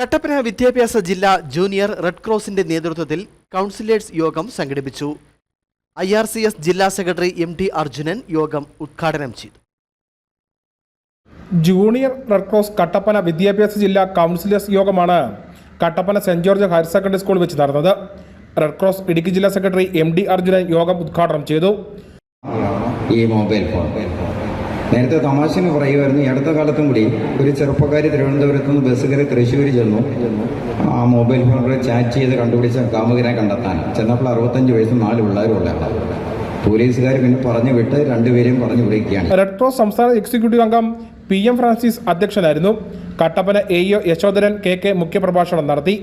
കട്ടപ്പന വിദ്യാഭ്യാസ ജില്ലാ junior red ക്രോസിന്റെ നേതൃത്വത്തിൽ കൗൺസിലേഴ്സ് യോഗം സംഘടിപ്പിച്ചു. ഐ ആർ സി എസ് ജില്ലാ സെക്രട്ടറി എം ടി അർജുനൻ യോഗം ഉദ്ഘാടനം ചെയ്തു. ജൂനിയർ റെഡ് ക്രോസ് കട്ടപ്പന വിദ്യാഭ്യാസ ജില്ലാ കൗൺസിലേഴ്സ് യോഗമാണ് Kattappana Saint George higher secondary school വെച്ച് നടന്നത്. റെഡ് ക്രോസ് ഇടുക്കി ജില്ലാ സെക്രട്ടറി എം ഡി അർജുനൻ യോഗം ഉദ്ഘാടനം ചെയ്തു. ഈ മൊബൈൽ ഫോൺ. നേരത്തെ തമാശന് പറയുമായിരുന്നു. ഈ അടുത്ത കാലത്തും കൂടി ഒരു ചെറുപ്പക്കാരി തിരുവനന്തപുരത്ത് നിന്ന് ബസ് കയറി തൃശ്ശൂർ ചെന്നു. ആ മൊബൈൽ ഫോണിൽ ചാറ്റ് ചെയ്ത് കണ്ടുപിടിച്ച കാമുകനെ കണ്ടെത്താൻ. ചെന്നപ്പോൾ അറുപത്തഞ്ച് വയസ്സും നാല് പിള്ളേരും ഉള്ള പോലീസുകാർ പിന്നെ പറഞ്ഞു വിട്ട് രണ്ടുപേരെയും പറഞ്ഞു വിളിക്കുകയാണ് റെഡ് ക്രോസ് സംസ്ഥാന എക്സിക്യൂട്ടീവ് അംഗം പി എം ഫ്രാൻസിസ് അധ്യക്ഷനായിരുന്നു. Kattappana A E Yashodharan K K മുഖ്യപ്രഭാഷണം നടത്തി.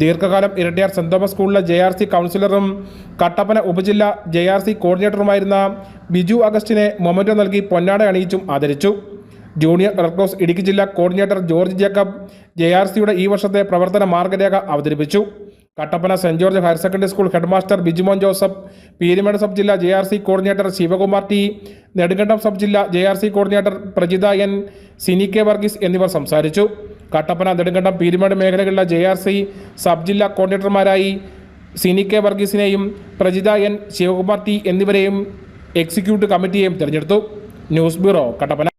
ദീർഘകാലം ഇരട്ടിയാർ സെന്റ് തോമസ് സ്കൂളിലെ ജെ ആർ സി കൗൺസിലറും കട്ടപ്പന ഉപജില്ല ജെ ആർ സി കോർഡിനേറ്ററുമായിരുന്ന ബിജു അഗസ്റ്റിനെ മൊമന്റോ നൽകി പൊന്നാട അണിയിച്ചും ആദരിച്ചു. ജൂനിയർ റെഡ് ക്രോസ് ഇടുക്കി ജില്ലാ coordinator George Jacob J R സിയുടെ ഈ വർഷത്തെ പ്രവർത്തന മാർഗരേഖ അവതരിപ്പിച്ചു. Kattappana Saint George higher secondary school headmaster Bijumon Joseph Peerumedu sub ജില്ലാ J R C coordinator Sivakumar T Nedumkandam sub ജില്ലാ J R C coordinator Prajitha N Sini K Varghese എന്നിവർ സംസാരിച്ചു. കട്ടപ്പന നെടുങ്കണ്ടം പീരിമേട് മേഖലകളിലെ ജെ ആർ സി സബ് ജില്ലാ കോർഡിനേറ്റർമാരായി Sini K വർഗീസിനെയും Prajitha N Sivakumar T എന്നിവരെയും executive കമ്മിറ്റിയെയും തിരഞ്ഞെടുത്തു. News bureau Kattappana.